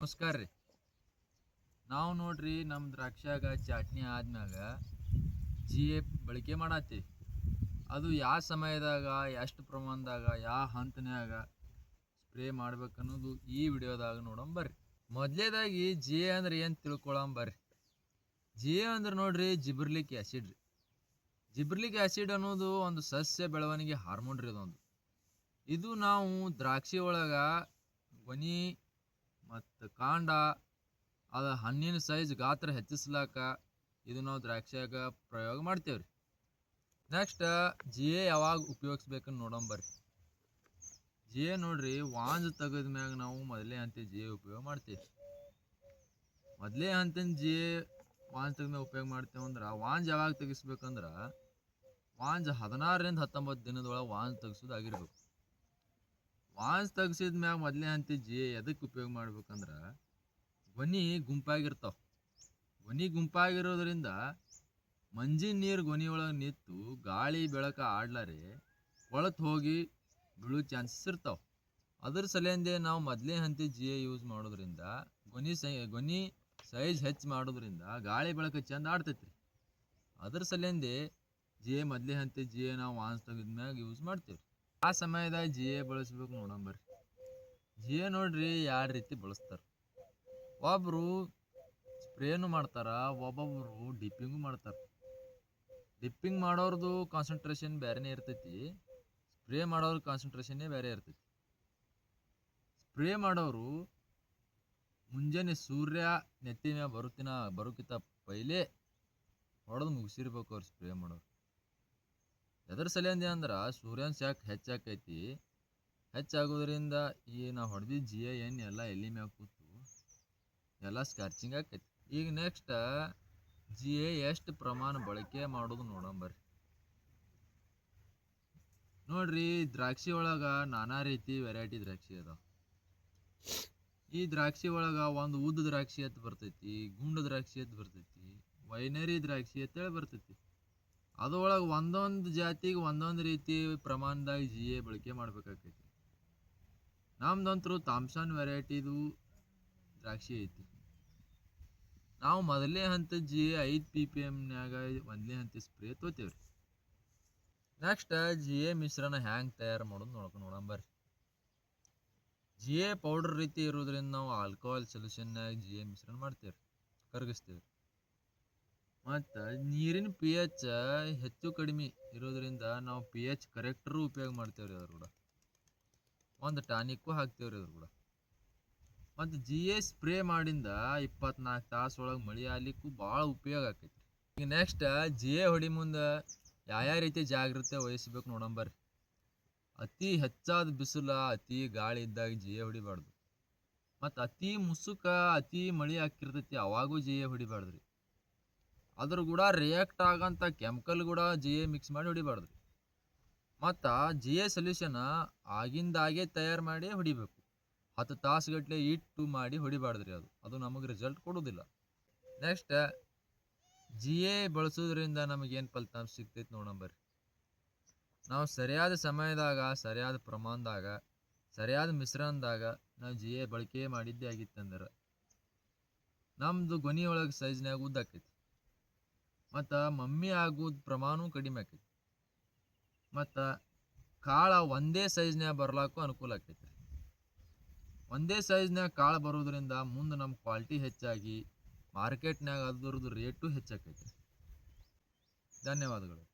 ನಮಸ್ಕಾರ ರೀ. ನಾವು ನೋಡ್ರಿ ನಮ್ಮ ದ್ರಾಕ್ಷಾಗ ಚಾಟ್ನಿ ಆದ್ಮ್ಯಾಗ ಜಿ ಎ ಬಳಕೆ ಮಾಡತ್ತೀವಿ. ಅದು ಯಾವ ಸಮಯದಾಗ, ಎಷ್ಟು ಪ್ರಮಾಣದಾಗ ಯಾವ ಹಂತನ್ಯಾಗ ಸ್ಪ್ರೇ ಮಾಡ್ಬೇಕನ್ನೋದು ಈ ವಿಡಿಯೋದಾಗ ನೋಡೋಣ ಬರ್ರಿ. ಮೊದಲೇದಾಗಿ ಜಿ ಎ ಅಂದ್ರೆ ಏನು ತಿಳ್ಕೊಳಂ ಬರ್ರಿ. ಜಿ ಎ ಅಂದ್ರೆ ನೋಡ್ರಿ ಜಿಬ್ರಲಿಕ್ ಆ್ಯಸಿಡ್ ರೀ. ಜಿಬ್ರಲಿಕ್ ಆ್ಯಸಿಡ್ ಅನ್ನೋದು ಒಂದು ಸಸ್ಯ ಬೆಳವಣಿಗೆ ಹಾರ್ಮೋನ್ ರೀ ಅದೊಂದು. ಇದು ನಾವು ದ್ರಾಕ್ಷಿ ಒಳಗೆ ಗೊನಿ ಮತ್ತು ಕಾಂಡ, ಅದ ಹಣ್ಣಿನ ಸೈಜ್ ಗಾತ್ರ ಹೆಚ್ಚಿಸ್ಲಾಕ ಇದು ನಾವು ದ್ರಾಕ್ಷಿಯಾಗ ಪ್ರಯೋಗ ಮಾಡ್ತೇವ್ರಿ. ನೆಕ್ಸ್ಟ್ ಜಿ ಎ ಯಾವಾಗ ಉಪಯೋಗಿಸ್ಬೇಕಂತ ನೋಡೋಣ ಬರ್ರಿ. ಜಿ ಎ ನೋಡ್ರಿ, ವಾಂಜ್ ತೆಗೆದ ಮ್ಯಾಗ ನಾವು ಮೊದಲೇ ಅಂತ ಜಿ ಎ ಉಪಯೋಗ ಮಾಡ್ತೀವಿ ಮೊದಲೇ ಅಂತ ಜಿ ಎ ವಾಂಜ್ ತೆಗೆದ ಉಪಯೋಗ ಮಾಡ್ತೇವೆ ಅಂದ್ರೆ, ವಾಂಜ್ ಯಾವಾಗ ತೆಗಿಸ್ಬೇಕಂದ್ರೆ, ವಾಂಜ್ ಹದಿನಾರರಿಂದ ಹತ್ತೊಂಬತ್ತು ದಿನದೊಳಗೆ ವಾಂಜ್ ತೆಗ್ಸೋದು ವಾಂಜ್ ತೆಗ್ಸಿದ ಮ್ಯಾಗ ಮೊದಲೇ ಹಂತಿ ಜಿ ಎದಕ್ಕೆ ಉಪಯೋಗ ಮಾಡ್ಬೇಕಂದ್ರೆ ಗೊನಿ ಗುಂಪಾಗಿರ್ತಾವ. ಗೊನಿ ಗುಂಪಾಗಿರೋದ್ರಿಂದ ಮಂಜಿನ ನೀರು ಗೊನಿ ಒಳಗೆ ನಿಂತು ಗಾಳಿ, ಬೆಳಕ ಆಡ್ಲಾರೆ ಕೊಳತು ಹೋಗಿ ಬೀಳೋ ಚಾನ್ಸಸ್ ಇರ್ತಾವೆ. ಅದ್ರ ಸಲಿಂದೆ ನಾವು ಮೊದಲೇ ಹಂತಿ ಜಿ ಯೂಸ್ ಮಾಡೋದ್ರಿಂದ ಗೊನಿ ಸೈ ಗೊನಿ ಸೈಜ್ ಹೆಚ್ಚು ಮಾಡೋದ್ರಿಂದ ಗಾಳಿ, ಬೆಳಕ ಚಂದ ಆಡ್ತೈತ್ರಿ. ಅದ್ರ ಸಲಿಂದೆ ಜಿ ಎ ಮೊದಲೇ ಹಂತಿ ಜಿ ನಾವು ವಾನ್ಸ್ ತೆಗೆದ್ಮ್ಯಾಗ ಯೂಸ್ ಮಾಡ್ತೇವೆ ಆ ಸಮಯದಾಗ ಜಿ ಎ ಬಳಸ್ಬೇಕು ನೋಡೋಣ ಬರ್ರಿ ಜಿ ಎ ನೋಡ್ರಿ ಎರಡು ರೀತಿ ಬಳಸ್ತಾರೆ. ಒಬ್ಬರು ಸ್ಪ್ರೇನು ಮಾಡ್ತಾರ ಒಬ್ಬೊಬ್ಬರು ಡಿಪ್ಪಿಂಗು ಮಾಡ್ತಾರೆ. ಡಿಪ್ಪಿಂಗ್ ಮಾಡೋರ್ದು ಕಾನ್ಸಂಟ್ರೇಷನ್ ಬೇರೆನೇ ಇರ್ತೈತಿ, ಸ್ಪ್ರೇ ಮಾಡೋರ ಕಾನ್ಸಂಟ್ರೇಷನ್ನೇ ಬೇರೆ ಇರ್ತೈತಿ. ಸ್ಪ್ರೇ ಮಾಡೋರು ಮುಂಜಾನೆ ಸೂರ್ಯ ನೆತ್ತಿ ಮ್ಯಾಗ ಬರುತ್ತಿನ ಬರೋಕ್ಕಿಂತ ಪೈಲೆ ಹೊಡೆದು ಮುಗಿಸಿರ್ಬೇಕು ಅವ್ರು ಸ್ಪ್ರೇ ಮಾಡೋರು. ಎದ್ರ ಸಲಿಂದ ಅಂದ್ರೆ ಸೂರ್ಯನ ಶಾಖ ಹೆಚ್ಚಾಕೈತಿ? ಹೆಚ್ಚಾಗೋದ್ರಿಂದ ಈ ನಾವು ಹೊಡೆದಿದ್ದ ಜಿ ಎ ಎಣ್ಣೆ ಎಲ್ಲ ಎಲ್ಲಿ ಮ್ಯಾಗ ಕೂತು ಎಲ್ಲ ಸ್ಕಾರ್ಚಿಂಗ್ ಆಕೈತಿ. ಈಗ ನೆಕ್ಸ್ಟ್ ಜಿ ಎ ಎಷ್ಟು ಪ್ರಮಾಣ ಬಳಕೆ ಮಾಡೋದು ನೋಡೋಣ ಬರ್ರಿ. ನೋಡ್ರಿ ದ್ರಾಕ್ಷಿ ಒಳಗ ನಾನಾ ರೀತಿ ವೆರೈಟಿ ದ್ರಾಕ್ಷಿ ಅದಾವ. ಈ ದ್ರಾಕ್ಷಿ ಒಳಗ ಒಂದು ಉದ್ದ ದ್ರಾಕ್ಷಿ ಅಂತ ಬರ್ತೈತಿ, ಗುಂಡ ದ್ರಾಕ್ಷಿ ಅಂತ ಬರ್ತೈತಿ, ವೈನರಿ ದ್ರಾಕ್ಷಿ ಅಂತೇಳಿ ಬರ್ತೈತಿ. ಅದ್ರೊಳಗೆ ಒಂದೊಂದು ಜಾತಿಗೆ ಒಂದೊಂದು ರೀತಿ ಪ್ರಮಾಣದಾಗ ಜಿ ಎ ಬಳಕೆ ಮಾಡ್ಬೇಕಾಗ್ತೈತಿ ನಮ್ದಂತರೂ ಥಾಮ್ಸನ್ ವೆರೈಟಿದು ದ್ರಾಕ್ಷಿ ಐತಿ. ನಾವು ಮೊದಲನೇ ಹಂತ ಜಿ ಎ ಐದು ಪಿ ಪಿ ಎಮ್ನ್ಯಾಗ ಒಂದನೇ ಹಂತ ಸ್ಪ್ರೇ ತೊಗೋತೇವೆ ರೀ ನೆಕ್ಸ್ಟ್ ಜಿ ಎ ಮಿಶ್ರಣ ಹ್ಯಾಂಗೆ ತಯಾರು ಮಾಡೋದು ನೋಡ್ಕೊಂಡು ನೋಡೋಣ ಬರ್ರಿ. ಜಿ ಎ ಪೌಡರ್ ರೀತಿ ಇರೋದ್ರಿಂದ ನಾವು ಆಲ್ಕೋಹಾಲ್ ಸೊಲ್ಯೂಷನ್ನಾಗ ಜಿ ಎ ಮಿಶ್ರಣ ಮಾಡ್ತೇವೆ ರೀ ಕರಗಿಸ್ತೇವೆ ಮತ್ತು ನೀರಿನ ಪಿ ಎಚ್ ಹೆಚ್ಚು ಕಡಿಮೆ ಇರೋದ್ರಿಂದ ನಾವು ಪಿ ಎಚ್ ಕರೆಕ್ಟರು ಉಪಯೋಗ ಮಾಡ್ತೇವ್ರಿ ಕೂಡ. ಒಂದು ಟಾನಿಕ್ಕು ಹಾಕ್ತೇವ್ರಿ ರೀ ಕೂಡ. ಮತ್ತು ಜಿ ಎ ಸ್ಪ್ರೇ ಮಾಡಿಂದ ಇಪ್ಪತ್ನಾಲ್ಕು ತಾಸು ಒಳಗೆ ಮಳೆ ಆಗ್ಲಿಕ್ಕೂ ಭಾಳ ಉಪಯೋಗ ಆಕೈತಿ ಈಗ ನೆಕ್ಸ್ಟ್ ಜಿ ಎ ಹೊಡಿ ಮುಂದೆ ಯಾವ ರೀತಿ ಜಾಗ್ರತೆ ವಹಿಸ್ಬೇಕು ನೋಡಂಬರ್ರಿ ಅತಿ ಹೆಚ್ಚಾದ ಬಿಸಿಲ, ಅತಿ ಗಾಳಿ ಇದ್ದಾಗ ಜಿ ಎ ಹೊಡಿಬಾರ್ದು. ಮತ್ತು ಅತಿ ಮುಸುಕ, ಅತಿ ಮಳೆ ಹಾಕಿರ್ತೈತಿ ಅವಾಗೂ ಜಿ ಎ ಹೊಡಿಬಾರ್ದು ರೀ ಅದ್ರ ಕೂಡ ರಿಯಾಕ್ಟ್ ಆಗಂಥ ಕೆಮಿಕಲ್ ಕೂಡ ಜಿ ಎ ಮಿಕ್ಸ್ ಮಾಡಿ ಹೊಡಿಬಾರ್ದು. ಮತ್ತ ಜಿ ಎ ಸೊಲ್ಯೂಷನ್ ಆಗಿಂದಾಗೆ ತಯಾರು ಮಾಡಿ ಹೊಡಿಬೇಕು. ಹತ್ತು ತಾಸುಗಟ್ಟಲೆ ಇಟ್ಟು ಮಾಡಿ ಹೊಡಿಬಾರ್ದ್ರಿ ಅದು. ಅದು ನಮಗೆ ರಿಸಲ್ಟ್ ಕೊಡೋದಿಲ್ಲ. ನೆಕ್ಸ್ಟ್ ಜಿ ಎ ಬಳಸೋದ್ರಿಂದ ನಮಗೇನು ಫಲಿತಾಂಶ ಸಿಗ್ತೈತೆ ನೋಡೋಣ ಬರ್ರಿ ನಾವು ಸರಿಯಾದ ಸಮಯದಾಗ, ಸರಿಯಾದ ಪ್ರಮಾಣದಾಗ, ಸರಿಯಾದ ಮಿಶ್ರಣದಾಗ ನಾವು ಜಿ ಎ ಬಳಕೆ ಮಾಡಿದ್ದೇ ಆಗಿತ್ತಂದ್ರೆ ನಮ್ಮದು ಗೊನಿ ಒಳಗೆ ಸೈಜ್ನಾಗ ಉದ್ದಾಕೈತಿ ಮತ್ತು ಮಮ್ಮಿ ಆಗೋದು ಪ್ರಮಾಣ ಕಡಿಮೆ ಆಕೈತಿ. ಮತ್ತು ಕಾಳ ಒಂದೇ ಸೈಜ್ನ್ಯಾಗ ಬರ್ಲಾಕು ಅನುಕೂಲ ಆಕೈತಿ. ಒಂದೇ ಸೈಜ್ನ್ಯಾಗ ಕಾಳ ಬರೋದ್ರಿಂದ ಮುಂದೆ ನಮ್ಮ ಕ್ವಾಲಿಟಿ ಹೆಚ್ಚಾಗಿ ಮಾರ್ಕೆಟ್ನಾಗ ಅದ್ರದ್ದು ರೇಟು ಹೆಚ್ಚಾಕೈತಿ. ಧನ್ಯವಾದಗಳು.